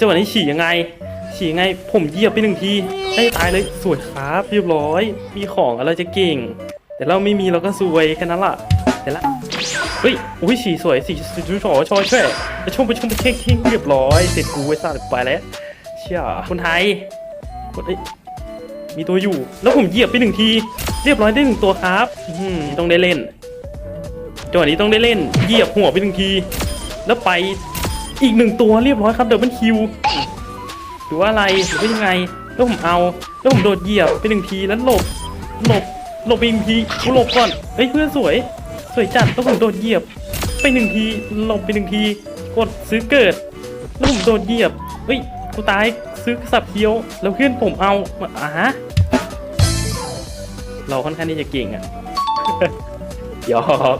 จังหวะนี้ฉี่ยังไง ฉี่ยังไง ผมเหยียบไปหนึ่งทีให้ตายเลยสวยครับเรียบร้อย มีของอะไรจะเก่ง แต่เราไม่มีเราก็ซวยแค่นั้นล่ะเดี๋ยวละเฮ้ยอุ้ยฉี่สวยสีสีชอชอช่วยไปชมไปชมไปเค้กเค้กเรียบร้อยเสร็จกูไว้ซะไปแล้วเชี่ยคนไทยคนเอ้ยมีตัวอยู่ แล้วผมเหยียบไปหนึ่งที เรียบร้อยได้หนึ่งตัวครับอือต้องได้เล่นจังหวะนี้ต้องได้เล่น เหยียบหัวไปหนึ่งที แล้วไป อีกหนึ่งตัวเรียบร้อยครับเดี๋ยวมันคิวหรือว่าอะไรหรือว่ายังไง แล้วผมเอาแล้วผมโดดเหยียบไปหนึ่งทีแล้วหลบหลบหลบไปหนึ่งทีกูหลบก่อนเฮ้ยเพื่อนสวย สวยจัดแล้วผมโดดเหยียบ ไปหนึ่งทีหลบไปหนึ่งที กดซื้อเกิด แล้วผมโดดเหยียบเฮ้ยกูตายซื้อกระสับเคี้ยว แล้วเพื่อนผมเอามาอ่าฮะเราค่อนข้างที่จะเก่งอะหยอก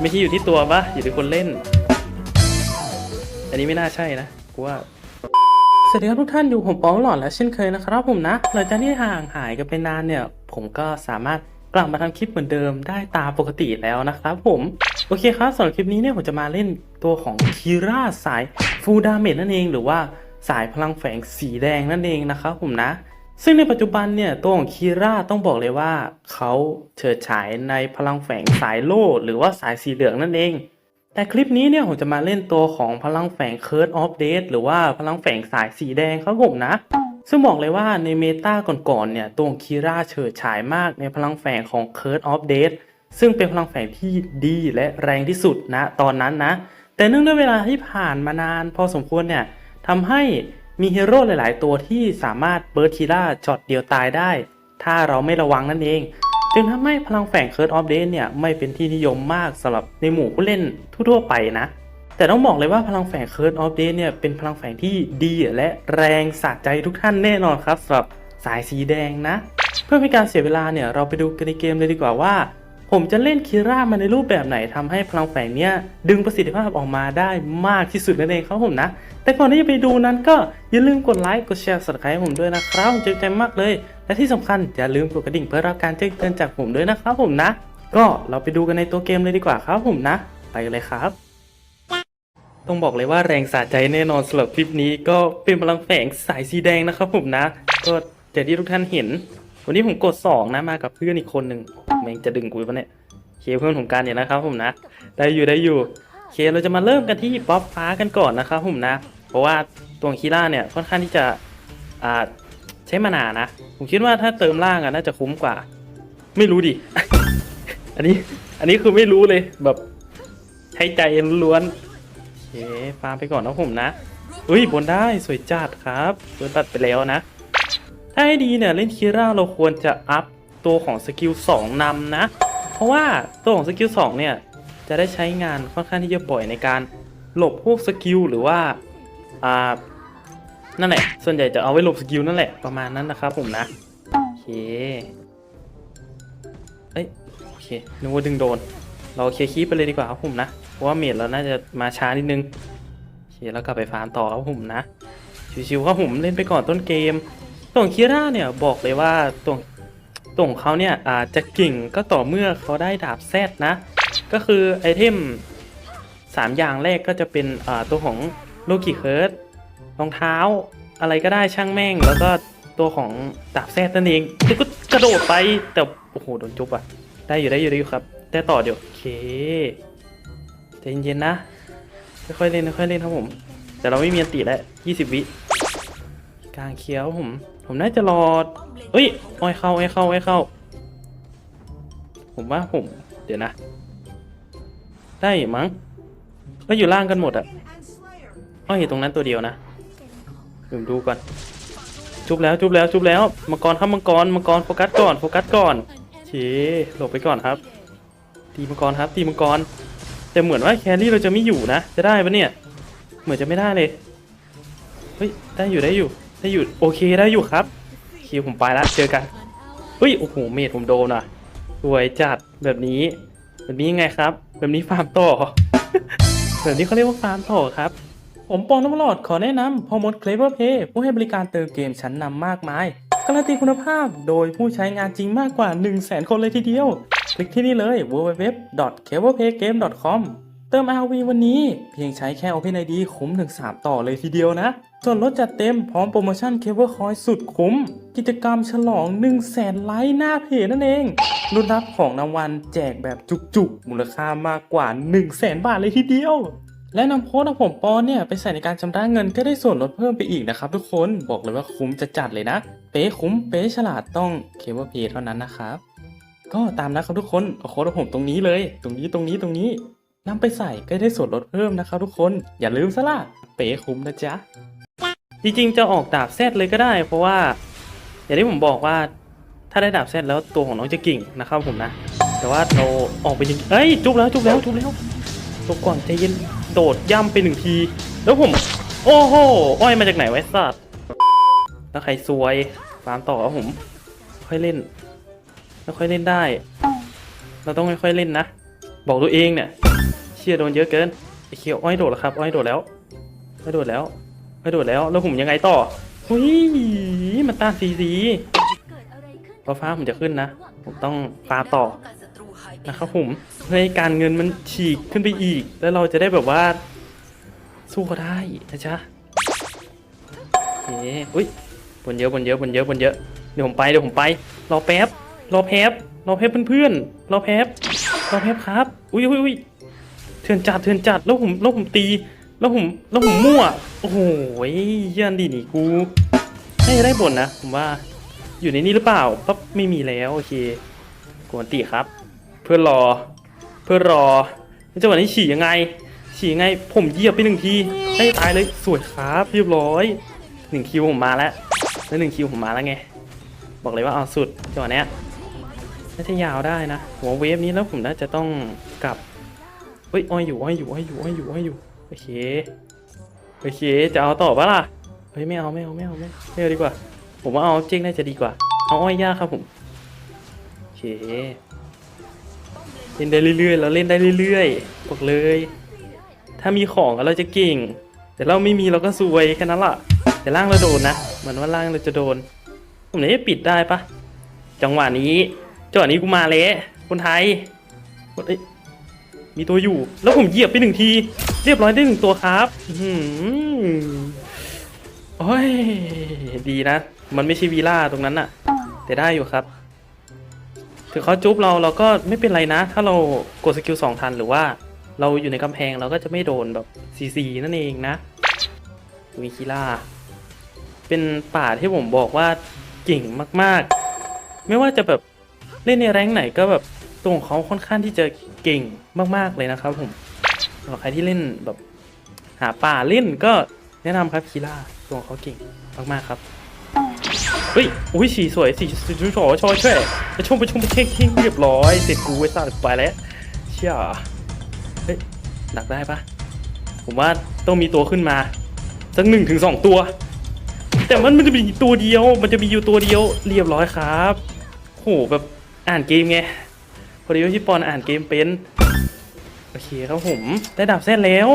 ไม่ใช่อยู่ที่ตัวปะอยู่ที่คนเล่น อันนี้ไม่น่าใช่นะกูว่าสวัสดีครับทุกท่านอยู่ผมป้องหลอดแล้วเช่นเคยนะครับผมนะหลังจากที่ห่างหายกันไปนานเนี่ย ผมก็สามารถกลับมาทำคลิปเหมือนเดิมได้ตามปกติแล้วนะครับผม โอเคครับสำหรับคลิปนี้เนี่ยผมจะมาเล่นตัวของคีร่าสายฟูดาเมจนั่นเองหรือว่าสายพลังแฝงสีแดงนั่นเองนะครับผมนะ ซึ่งในปัจจุบันเนี่ยตัวของคีร่าต้องบอกเลยว่าเขาเฉิดฉายในพลังแฝงสายโล่หรือว่าสายสีเหลืองนั่นเอง แต่คลิปนี้เนี่ยผมจะมาเล่นตัวของพลังแฝง Curse of Death หรือว่าพลังแฝงสายสีแดงครับผมนะ ซึ่งบอกเลยว่าในเมตาก่อนๆเนี่ยตัวคีร่าเฉิดฉายมากในพลังแฝงของ Curse of Death ซึ่งเป็นพลังแฝงที่ดีและแรงที่สุดนะตอนนั้นนะ แต่เนื่องด้วยเวลาที่ผ่านมานานพอสมควรเนี่ยทำให้มีฮีโร่หลาย ๆ ตัวที่สามารถเบิร์ดคีร่าช็อตเดียวตายได้ ถ้าเราไม่ระวังนั่นเอง จึงทำให้พลังแฝงเคิร์ดออฟเดนเนี่ยไม่เป็นที่นิยมมากสำหรับในหมู่ผู้เล่นทั่วๆไปนะแต่ต้องบอกเลยว่าพลังแฝงเคิร์ดออฟเดนเนี่ยเป็นพลังแฝงที่ดีและแรงสะใจทุกท่านแน่นอนครับสำหรับสายสีแดงนะ เพื่อไม่ให้การเสียเวลาเนี่ยเราไปดูกันในเกมเลยดีกว่าว่า ผมจะเล่นคิร่ามาในรูปแบบไหนทำให้พลังแฝงเนี้ยดึงประสิทธิภาพออกมาได้มากที่สุดนั่นเองครับผมนะ แต่ก่อนที่จะไปดูนั้นก็อย่าลืมกดไลค์กดแชร์สับสไครต์ผมด้วยนะครับผมจะใจมากเลย และที่สำคัญอย่าลืมกดกระดิ่งเพื่อรับการแจ้งเตือนจากผมด้วยนะครับผมนะ ก็เราไปดูกันในตัวเกมเลยดีกว่าครับผมนะ ไปเลยครับต้องบอกเลยว่าแรงสะใจแน่นอนสำหรับคลิปนี้ก็เป็นพลังแฝงสายสีแดงนะครับผมนะ ก็อย่างที่ทุกท่านเห็น วันนี้ผมกดสองนะมากับเพื่อนอีกคนหนึ่ง แม่งจะดึงกูปะเนี่ยเคเพื่อนผมกันเนี่ยนะครับผมนะ ได้อยู่ได้อยู่เคเราจะมาเริ่มกันที่ป๊อปฟ้ากันก่อนนะครับผมนะ เพราะว่าตัวคีร่าเนี่ยค่อนข้างที่จะอ่าใช้มานานะ ผมคิดว่าถ้าเติมล่างอะน่าจะคุ้มกว่า ไม่รู้ดิ อันนี้อันนี้คือไม่รู้เลยแบบใช้ใจล้วนๆเคฟาร์มไปก่อนนะผมนะอุ้ยบนได้สวยจัดครับโดนตัดไปแล้วนะ ถ้าให้ดีเนี่ยเล่นคีร่าเราควรจะอัพ ตัวของสกิล2นำนะ เพราะว่าตัวของสกิล2เนี่ย จะได้ใช้งานค่อนข้างที่จะบ่อยในการหลบพวกสกิลหรือว่าอ่านั่นแหละ ส่วนใหญ่จะเอาไว้หลบสกิลนั่นแหละ ประมาณนั้นนะครับผมนะ โอเค เอ้ย โอเค นึกว่าดึงโดน เราเคลียร์คีไปเลยดีกว่าครับผมนะ เพราะว่าเมดเราน่าจะมาช้านิดนึง โอเค แล้วกลับไปฟาร์มต่อครับผมนะ ชิวๆครับผมเล่นไปก่อนต้นเกมตัวของคีร่าเนี่ยบอกเลยว่าตัว ตัวของเขาเนี่ยอาจจะเก่งก็ต่อเมื่อเขาได้ดาบแซดนะ ก็คือไอเทมสามอย่างแรกก็จะเป็นตัวของโลกิเคิร์ดรองเท้าอะไรก็ได้ช่างแม่ง แล้วก็ตัวของดาบแซดนั่นเองแล้วก็กระโดดไปแต่โอ้โหโดนจุบอะได้อยู่ได้อยู่ได้อยู่ครับแต่ต่อเดี๋ยวโอเคใจเย็นๆนะค่อยๆเล่นค่อยๆเล่นครับผม แต่เราไม่มีอันติแล้ว20 วิกลางเคี้ยวผม ผมน่าจะรอเอ้ยอ้อยเข้าอ้อยเข้าอ้อยเข้า ผมว่าผม เดี๋ยวนะ ได้มั้งก็อยู่ล่างกันหมดอะอ้อยอยู่ตรงนั้นตัวเดียวนะผมดูก่อน จุบแล้วจุบแล้วจุบแล้วมังกรครับมังกรมังกรโฟกัสก่อนโฟกัสก่อนโอเคหลบไปก่อนครับ ตีมังกรครับ ตีมังกร แต่เหมือนว่าแครี่เราจะไม่อยู่นะ จะได้ปะเนี่ย เหมือนจะไม่ได้เลย เฮ้ย ได้อยู่ได้อยู่ ได้อยู่โอเคได้อยู่ครับคิวผมไปและเจอกันเฮ้ยโอ้โหเมดผมโดนอะสวยจัดแบบนี้ แบบนี้ยังไงครับ แบบนี้ฟาร์มต่อ แบบนี้เขาเรียกว่าฟาร์มต่อครับ ผมปองน้ำหลอดขอแนะนำพอมดเคลเวอร์เพย์ผู้ให้บริการเติมเกมชั้นนำมากมายการันตีคุณภาพโดยผู้ใช้งานจริงมากกว่า 1 0 0 0 0 0 คนเลยทีเดียว คลิกที่นี่เลย www.cleverpaygame.com เติม RV วันนี้เพียงใช้แค่ OpenID คุ้มถึง 3 ต่อเลยทีเดียวนะ ส่วนลดจัดเต็มพร้อมโปรโมชั่นเคเบิลคอยสุดคุ้ม กิจกรรมฉลอง 1 0 0 0 0แสนไลค์หน้าเพจนั่นเองรุ่นรับของรางวัลแจกแบบจุกๆ มูลค่ามากกว่า 1 0 0 0 0แสนบาทเลยทีเดียว และนำโค้ดของผมปอนเนี่ยไปใส่ในการชำระเงินก็ได้ส่วนลดเพิ่มไปอีกนะครับทุกคนบอกเลยว่าคุ้มจะจัดเลยนะ เป๊คุ้มเป๊ฉลาดต้องเคเบิลเพจเท่านั้นนะครับก็ตามนะครับทุกคนเอาโค้ดของผมตรงนี้เลย ตรงนี้ตรงนี้ตรงนี้ นำไปใส่ก็ได้ส่วนลดเพิ่มนะครับทุกคนอย่าลืมซะล่ะเป๊ะคุ้มนะจ๊ะจริงๆจะออกดาบแซดเลยก็ได้ เพราะว่า อย่างที่ผมบอกว่าถ้าได้ดาบแซดแล้วตัวของน้องจะกิ่งนะครับผมนะ แต่ว่าเราออกไปยิงเอ้ยจุบแล้วจุบแล้วจุบแล้วตัวก่อนใจเย็นโดดย่ำไปหนึ่งที แล้วผม โอ้โหอ้อยมาจากไหนไว้สัตว์แล้วใครซวยฟาร์มต่อครับผม ค่อยเล่นแล้วค่อยเล่นได้ เราต้องค่อยๆเล่นนะ บอกตัวเองเนี่ย เชียโดนเยอะเกินไอเคียวอ้อยโดดแล้วครับอ้อยโดดแล้วอ้อยโดดแล้วอ้อยโดดแล้วแล้วผมยังไงต่อหุยมันตาสีสีพอฟ้าผมจะขึ้นนะ ผมต้องฟาต่อนะครับผมเพื่อให้การเงินมันฉีกขึ้นไปอีก แล้วเราจะได้แบบว่า สู้เขาได้นะจ๊ะโอเอุ้ยบนเยอะบนเยอะบนเยอะบนเยอะเดี๋ยวผมไปเดี๋ยวผมไปรอแป๊บรอแป๊บรอแป๊บเพื่อนๆรอแป๊บรอแป๊บครับ อุ้ยอุ้ยอุ้ย เถื่อนจัดเถื่อนจัดแล้วผมแล้วผมตี แล้วผมแล้วผมมั่ว โอ้โหเยันดีนี่กูให้ได้บนนะ ผมว่า อยู่ในนี้หรือเปล่าปั๊บไม่มีแล้วโอเคกวนตีครับ เพื่อรอ เพื่อรอแล้วจังหวะนี้ฉี่ยังไง ฉี่ยังไง ผมเหยียบไปหนึ่งทีให้ตายเลยสวยครับเรียบร้อยหนึ่งคิวผมมาแล้วแล้วหนึ่งคิวผมมาแล้วไง บอกเลยว่าเอาสุดจังหวะเนี้ยน่าจะยาวได้นะหัวเวฟนี้แล้วผมน่าจะต้องกลับ เฮ้ยอ้อยอยู่อ้อยอยู่อ้อยอยู่อ้อยอยู่อ้อยอยู่โอเคโอเคจะเอาต่อปะล่ะเฮ้ยไม่เอาไม่เอาไม่เอาไม่ไม่เอาดีกว่า ผมว่าเอาเจ๊งน่าจะดีกว่า เอาอ้อยยากครับผมโอเคเล่นได้เรื่อยๆเราเล่นได้เรื่อยๆบอกเลย ถ้ามีของเราจะเก่ง แต่เราไม่มีเราก็ซวยแค่นั้นล่ะ แต่ล่างเราโดนนะเหมือนว่าล่างเราจะโดน ผมไหนจะปิดได้ปะจังหวะนี้จังหวะนี้กูมาเละคนไทยเอ้ย มีตัวอยู่ แล้วผมเหยียบไปหนึ่งที เรียบร้อยได้หนึ่งตัวครับอื้อหือโอ้ย ดีนะ มันไม่ใช่วีล่าตรงนั้นอะแต่ได้อยู่ครับ ถึงเขาจุ๊บเราเราก็ไม่เป็นไรนะ ถ้าเรากดสกิลสองทันหรือว่า เราอยู่ในกำแพงเราก็จะไม่โดนแบบซีซีนั่นเองนะมีคิล่า เป็นป่าที่ผมบอกว่าเก่งมาก ๆ ไม่ว่าจะแบบเล่นในแรงไหนก็แบบตัวของเขาค่อนข้างที่จะ เก่งมากๆเลยนะครับผมสำหรับใครที่เล่นแบบหาป่าเล่นก็แนะนำครับคิล่าตัวเขาเก่งมากๆครับเฮ้ยอุ้ยสีสวยสีสีสวยชอยช่วยไปชมไปชมไปเค้งเค้งเรียบร้อยเสร็จกูไว้สัตว์ไปแล้วเชี่ยเฮ้ยดักได้ปะผมว่าต้องมีตัวขึ้นมาสักหนึ่งถึงสองตัว แต่มันมันจะมีตัวเดียว มันจะมีอยู่ตัวเดียวเรียบร้อยครับโหแบบอ่านเกมไง พอดีว่าพี่ปอนอ่านเกมเป็น โอเคครับผม ได้ดาบเส้นแล้ว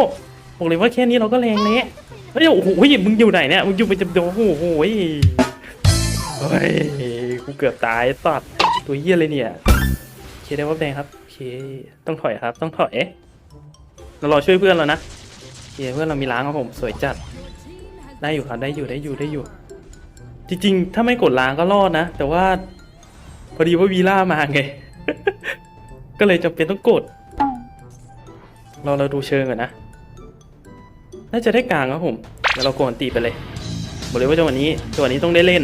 บอกเลยว่าแค่นี้เราก็แรงเละเฮ้ยโอ้โหมึงอยู่ไหนเนี่ย มึงอยู่ไปจะโดโอ้โหเฮ้ย กูเกือบตายสัตว์ตัวเหี้ยเลยเนี่ยโอเคได้ว่าแดงครับโอเค ต้องถอยครับ ต้องถอยเรารอช่วยเพื่อนแล้วนะโอเคเพื่อนเรามีล้างครับผม สวยจัด ได้อยู่ครับ ได้อยู่ ได้อยู่ ได้อยู่ จริงๆ ถ้าไม่กดล้างก็รอดนะ แต่ว่า พอดีว่าวีล่ามาไง ก็เลยจำเป็นต้องกด เราเราดูเชิงก่อนนะ น่าจะได้กลางครับผม เดี๋ยวเราโกนตีไปเลย บอกเลยว่าจังหวะนี้จังหวะนี้ต้องได้เล่น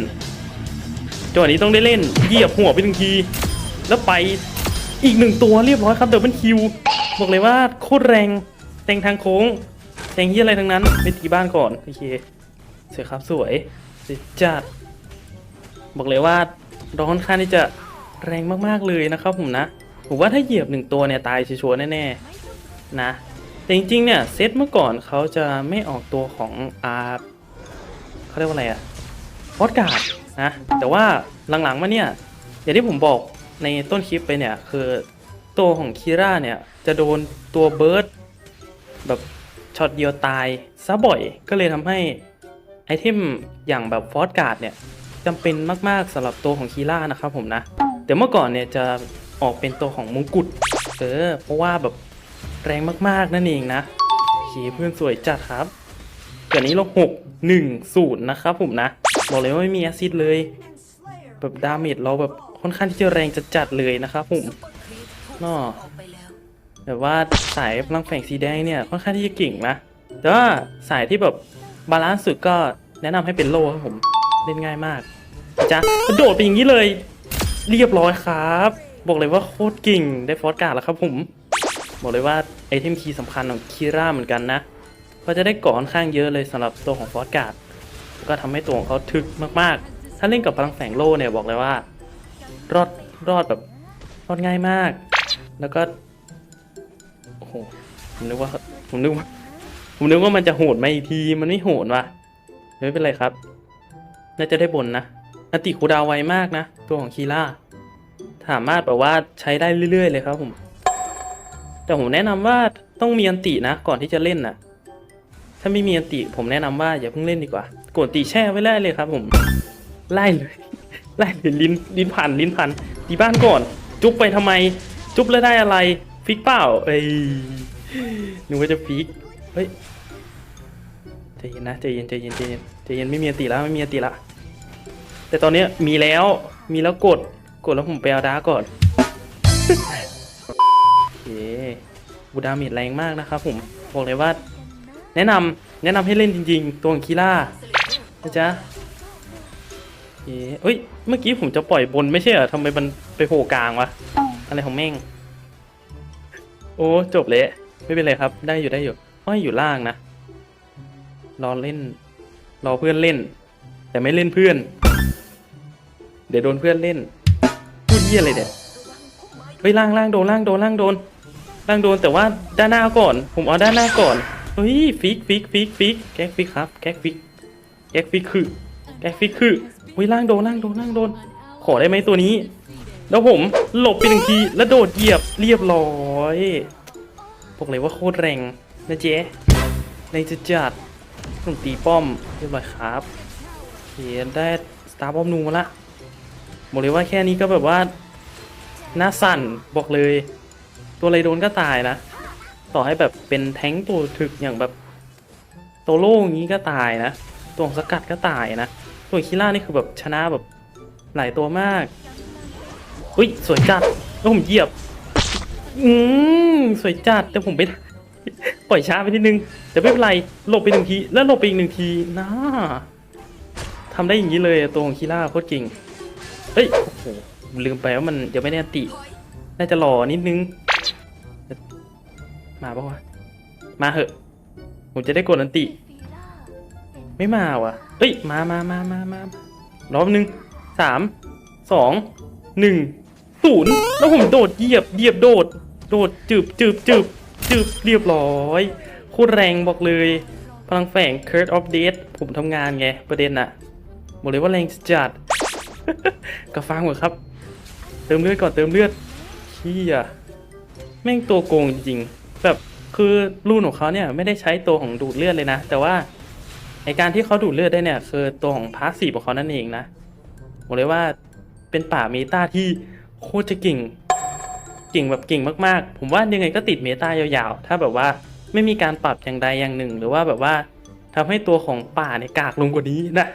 จังหวะนี้ต้องได้เล่น เหยียบหัวไปหนึ่งที แล้วไปอีกหนึ่งตัวเรียบร้อยครับเดบิลคิว บอกเลยว่าโคตรแรงแทงทางโค้งแทงที่อะไรทั้งนั้นไปตีบ้านก่อน โอเคสวยครับสวยสจัด บอกเลยว่าเราค่อนข้างที่จะ แรงมากๆเลยนะครับผมนะ ผมว่าถ้าเหยียบหนึ่งตัวเนี่ยตายชัวร์ๆแน่ๆนะ แต่จริงๆเนี่ยเซตเมื่อก่อนเขาจะไม่ออกตัวของอาเขาเรียกว่าอะไรอะฟอสการ์ดนะ แต่ว่าหลังๆมาเนี่ยอย่างที่ผมบอกในต้นคลิปไปเนี่ยคือตัวของคีร่าเนี่ยจะโดนตัวเบิร์ดแบบช็อตเดียวตายซะบ่อย ก็เลยทำให้ไอเทมอย่างแบบฟอสการ์ดเนี่ย จำเป็นมากๆสำหรับตัวของคีร่านะครับผมนะ แต่เมื่อก่อนเนี่ยจะออกเป็นตัวของมงกุฎเออเพราะว่าแบบแรงมากๆนั่นเองนะโอเคเพื่อนสวยจัดครับเกิดนี้เราหกหนึ่งศูนย์นะครับผมนะบอกเลยว่าไม่มีแอซิดเลย แบบดาเมจเราแบบค่อนข้างที่จะแรงจัดเลยนะครับผมนอแบบว่าสายพลังแฝงสีแดงเนี่ยค่อนข้างที่จะเก่งนะแต่ว่าสายที่แบบบาลานซ์สุดก็แนะนำให้เป็นโล่ครับผมเล่นง่ายมาก จ้ะโดดไปอย่างนี้เลย เรียบร้อยครับ บอกเลยว่าโคตรเก่งได้ฟอสการ์ดแล้วครับผม บอกเลยว่าไอเทมคีย์สำคัญของคีร่าเหมือนกันนะก็จะได้ก่อนข้างเยอะเลยสำหรับตัวของฟอสการ์ดก็ทำให้ตัวของเขาถึกมากๆ ถ้าเล่นกับพลังแฝงโล่เนี่ยบอกเลยว่า รอดรอดแบบรอดง่ายมาก แล้วก็โอ้โหผมนึกว่าผมนึกว่าผมนึกว่ามันจะโหดมาอีกทีมันไม่โหดว่ะไม่เป็นไรครับ น่าจะได้บนนะ นาติคูดาวไวมากนะ ตัวของคีร่าสามารถแบบว่าใช้ได้เรื่อย ๆ เลยครับผม แต่ผมแนะนำว่าต้องมีอันตินะ ก่อนที่จะเล่นนะถ้าไม่มีอันติผมแนะนำว่าอย่าเพิ่งเล่นดีกว่ากดตีแช่ไว้ไล่เลยครับ ผม ไล่เลยไล่เลยลิ้นลิ้นพันลิ้นพันตีบ้านก่อน จุ๊บไปทำไม จุ๊บแล้วได้อะไร ฟิกเปล่าเอ้ยนึกว่าจะฟิกเฮ้ยใจเย็นนะใจเย็นใจเย็นใจเย็นใจเย็นไม่มีอันติแล้วไม่มีอันติละ แต่ตอนนี้มีแล้วมีแล้วกดกดแล้วผมไปเอาดาร์กก่อนโอเคบูดาเมจแรงมากนะครับผมบอกเลยว่า แนะนำแนะนำให้เล่นจริง ๆ ตัวของคีล่านะจ๊ะโอเคเอ้ยเมื่อกี้ผมจะปล่อยบนไม่ใช่เหรอทำไมมันไปโผล่กลางวะอะไรของแม่ง โอ้จบเละไม่เป็นไรครับ ได้อยู่ได้อยู่อ้อยอยู่ล่างนะรอเล่น รอเพื่อนเล่น แต่ไม่เล่นเพื่อน เดี๋ยวโดนเพื่อนเล่นพูดเยี่ยอะไรเนี่ยเฮ้ยล่างล่างโดนล่างโดนล่างโดนล่างโดนแต่ว่าด้านหน้าก่อน ผมเอาด้านหน้าก่อนเฮ้ยฟิกฟิกฟิกฟิกแก๊กฟิกครับแก๊กฟิกแก๊กฟิกคือแก๊กฟิกคือเฮ้ยล่างโดนล่างโดนล่างโดน ขอได้ไหมตัวนี้ แล้วผมหลบไปหนึ่งทีแล้วโดดเหยียบเรียบร้อยบอกเลยว่าโคตรแรงนะเจ๊ในจะจัดผมตีป้อมเรียบร้อยครับเขียนได้าร์ป้อมนูมาละบอกเลยว่าแค่นี้ก็แบบว่าหน้าสั่นบอกเลย ตัวอะไรโดนก็ตายนะ ต่อให้แบบเป็นแท้งตัวถึกอย่างแบบโตโล่อย่างนี้ก็ตายนะ ตัวของสกัดก็ตายนะ ตัวคิล่านี่คือแบบชนะแบบหลายตัวมากอุ้ยสวยจัดแล้วผมเหยียบ อืมสวยจัดแต่ผมไปปล่อยช้าไปนิดนึงแต่ไม่เป็นไรหลบไปหนึ่งทีแล้วหลบไปอีกหนึ่งทีนะ ทำได้อย่างนี้เลยตัวของคีร่าโคตรเก่ง เฮ้ย โอ้โห ลืมไปว่ามันยังไม่ได้อันติ น่าจะรอนิดนึง มาปะวะ มาเหอะ ผมจะได้กดอันติ ไม่มาว่ะเอ้ย มามามามามารอบนึงสาม สอง หนึ่ง ศูนย์ แล้วผมโดดเหยียบ เหยียบโดด โดดจืบจืบจืบจืบเรียบร้อยโคตรแรงบอกเลย พลังแฝง Curse of Death ผมทำงานไง ประเด็นอะ บอกเลยว่าแรงจัดกระฟังเหรอครับ เติมเลือดก่อนเติมเลือดเชี่ยแม่งตัวโกงจริงๆแบบคือรุ่นของเขาเนี่ยไม่ได้ใช้ตัวของดูดเลือดเลยนะ แต่ว่าในการที่เขาดูดเลือดได้เนี่ย คือตัวของพาสซีฟของเขานั่นเองนะบอกเลยว่าเป็นป่าเมตาที่โคตรจะเก่งเก่งแบบเก่งมากๆ ผมว่ายังไงก็ติดเมตายาวๆ ถ้าแบบว่าไม่มีการปรับอย่างใดอย่างหนึ่ง หรือว่าแบบว่าทำให้ตัวของป่าเนี่ยกากลงกว่านี้นะ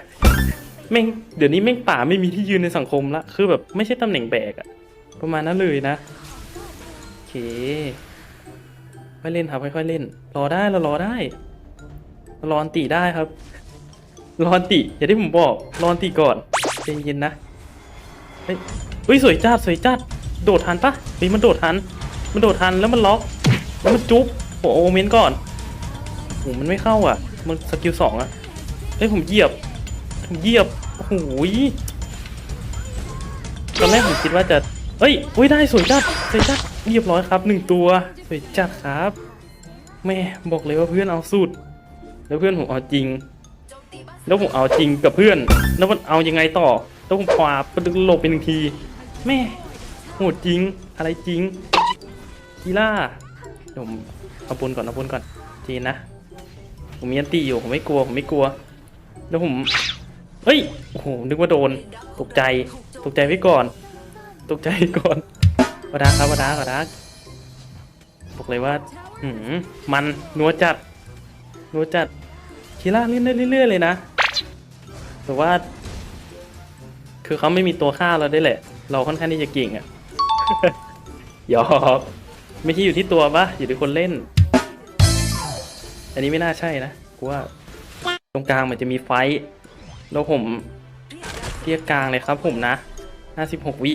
แม่งเดี๋ยวนี้แม่งป่าไม่มีที่ยืนในสังคมละคือแบบไม่ใช่ตำแหน่งแบกอะประมาณนั้นเลยนะโอเคค่อยเล่นครับค่อยๆเล่น รอได้เรารอได้รอนติได้ครับ รอนติอย่างที่ผมบอกรอนติก่อนใจเย็นๆนะเฮ้ยเฮ้ยสวยจัดสวยจัดโดดทันปะเฮ้ยมันโดดทัน มันโดดทันแล้วมันล็อกแล้วมันจุ๊บโอ้โอเมนก่อนโอ้มันไม่เข้าอะ มันสกิลสองอะเฮ้ยผมเหยียบ เหยียบโอ้โหยตอนแรกผมคิดว่าจะเฮ้ยอุ้ยได้สวยจัดสวยจัดเรียบร้อยครับหนึ่งตัวสวยจัดครับแม่บอกเลยว่าเพื่อนเอาสุด แล้วเพื่อนผมเอาจริง แล้วผมเอาจริงกับเพื่อน แล้วมันเอายังไงต่อแล้วผมขวาปดึงหลบไปหนึ่งทีแม่โหดจริงอะไรจริงกีล่าเดี๋ยวผมเอาบนก่อนเอาบนก่อนจีนนะผมมีอันตีอยู่ผมไม่กลัวผมไม่กลัว แล้วผม ฮ้ย โอ้โห นึกว่าโดน ตกใจ ตกใจไว้ก่อน ตกใจก่อนวดาครับวาดาวดาบอกเลยว่าหืมมัน นัวจัด นัวจัด คีร่าเล่นได้เรื่อยๆเลยนะ แต่ว่า คือเขาไม่มีตัวฆ่าเราได้แหละ เราค่อนข้างที่จะเก่งอะหยอกไม่ใช่อยู่ที่ตัวปะอยู่ที่คนเล่น อันนี้ไม่น่าใช่นะ กูว่า ตรงกลางมันจะมีไฟ แล้วผมเทียบกลางเลยครับผมนะ 56 วิ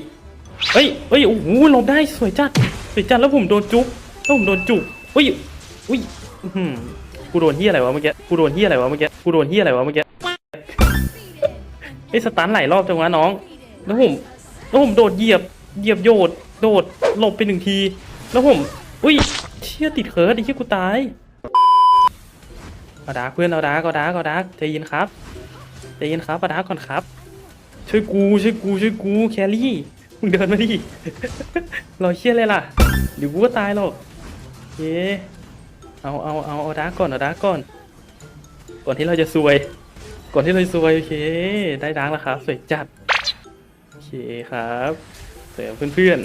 เฮ้ยเฮ้ย โอ้โหหลบได้สวยจัด สวยจัด แล้วผมโดนจุ๊บแล้วผมโดนจุ๊บอุ้ยอุ้ยกูโดนเฮียอะไรวะเมื่อกี้ กูโดนเฮียอะไรวะเมื่อกี้ กูโดนเฮียอะไรวะเมื่อกี้ไอ้ยสตันหลายรอบจังวะน้อง แล้วผม แล้วผมโดดเหยียบ เหยียบโยด โดดหลบไปหนึ่งที แล้วผม อุ้ย เชี่ยติดเคิร์ดไอ้เชี่ยกูตายเอาดาร์กเพื่อนเอาดาร์กเอาดาร์กเอาดาร์กใจเย็นครับ ใจเย็นครับเอาดาก่อนครับ ช่วยกูช่วยกูช่วยกูแครี่มึงเดินมาดิรอเชี่ยเลยล่ะเดี๋ยวกูก็ตายหรอกเย้เอาเอาเอาเอาดาร์กก่อนเอาดาก่อน ก่อนที่เราจะซวย ก่อนที่เราจะซวยโอเค ได้ดาร์กแล้วครับสวยจัดโอเคครับเสริมเพื่อน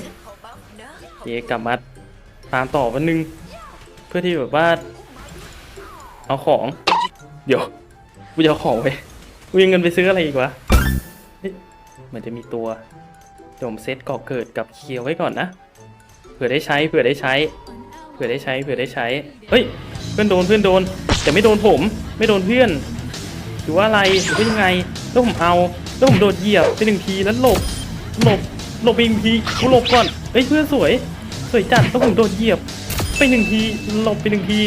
ๆโอเคกลับมาตามต่อวันนึง เพื่อที่แบบว่าเอาของ เดี๋ยวกูจะเอาของไป กูยังเงินไปซื้ออะไรอีกวะเฮ้ยมันจะมีตัวเดี๋ยวผมเซตก่อเกิดกับเคียวไว้ก่อนนะ เผื่อได้ใช้ เผื่อได้ใช้ เผื่อได้ใช้ เผื่อได้ใช้ เฮ้ย เพื่อนโดน เพื่อนโดน แต่ไม่โดนผม ไม่โดนเพื่อนหรือว่าอะไรหรือว่ายังไง แล้วผมเอา แล้วผมโดดเหยียบไปหนึ่งทีแล้วหลบ หลบ หลบไปหนึ่งทีกูหลบก่อน เฮ้ยเพื่อนสวย สวยจัด แล้วผมโดดเหยียบ ไปหนึ่งที หลบไปหนึ่งที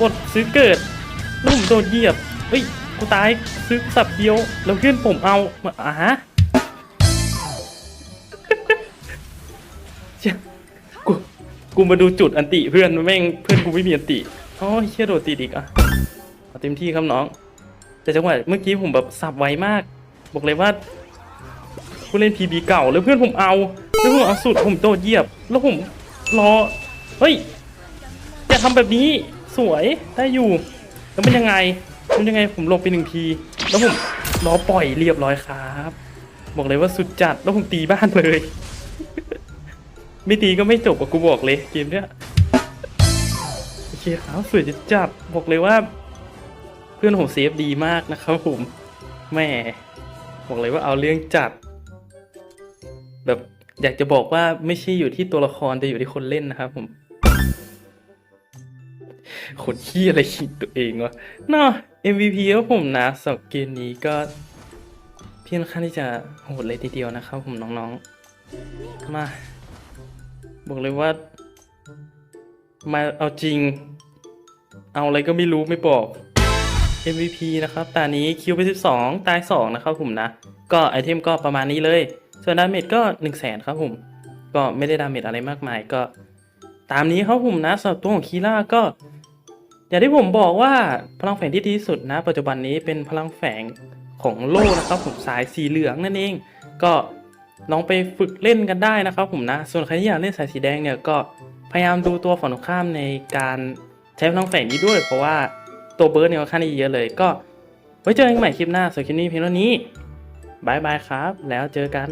กดซื้อเกิด แล้วผมโดนเหยียบ เฮ้ย กูตายซื้อสับเดียว แล้วเพื่อนผมเอาอ่าฮะเชียกูกูมาดูจุดอันติเพื่อนแม่งเพื่อนกูไม่มีอันติอ๋อเชี่ยโดดติดอีกอะเอาเต็มที่ครับน้อง แต่จังหวะเมื่อกี้ผมแบบสับไวมาก บอกเลยว่าผู้เล่นพีบีเก่าแล้วเพื่อนผมเอาแล้วผมเอาสุดผมโดดเหยียบ แล้วผมรอเฮ้ยอย่าทำแบบนี้สวยได้อยู่ แล้วมันยังไง มันยังไงผมลบไปหนึ่งที แล้วผมรอปล่อยเรียบร้อยครับ บอกเลยว่าสุดจัดแล้วผมตีบ้านเลย ไม่ตีก็ไม่จบอะกูบอกเลยเกมเนี้ยโอเคครับสวยจัดจัดบอกเลยว่า เพื่อนผมเซฟดีมากนะครับผมแม่บอกเลยว่าเอาเรื่องจัด แบบอยากจะบอกว่าไม่ใช่อยู่ที่ตัวละครแต่อยู่ที่คนเล่นนะครับผม คนขี้อะไรคิดตัวเองวะเนาะ MVP ครับผมนะสำหรับเกมนี้ก็เพียงค่อนข้างที่จะโหดเลยทีเดียวนะครับผมน้องๆ มา บอกเลยว่า มาเอาจริง เอาอะไรก็ไม่รู้ไม่บอก MVP นะครับ ตานี้คิวไป 12 ตาย 2 นะครับผมนะ ก็ไอเทมก็ประมาณนี้เลย ส่วนดาเมจก็ 1 0 0 0 0แสนครับผม ก็ไม่ได้ดาเมจอะไรมากมายก็ ตามนี้ครับผมนะสำหรับตัวของคีร่าก็ อย่างที่ผมบอกว่าพลังแฝงที่ดีที่สุดนะ ปัจจุบันนี้เป็นพลังแฝงของโลกนะครับผมสายสีเหลืองนั่นเอง ก็ลองไปฝึกเล่นกันได้นะครับผมนะ ส่วนใครที่อยากเล่นสายสีแดงเนี่ยก็พยายามดูตัวฝั่งตรงข้ามในการใช้พลังแฝงนี้ด้วย เพราะว่าตัวเบิร์ดเนี่ยค่อนข้างเยอะเลย ก็ไว้เจอกันใหม่คลิปหน้าสวัสดีคลิปนี้เพียงเท่านี้บายบายครับ แล้วเจอกัน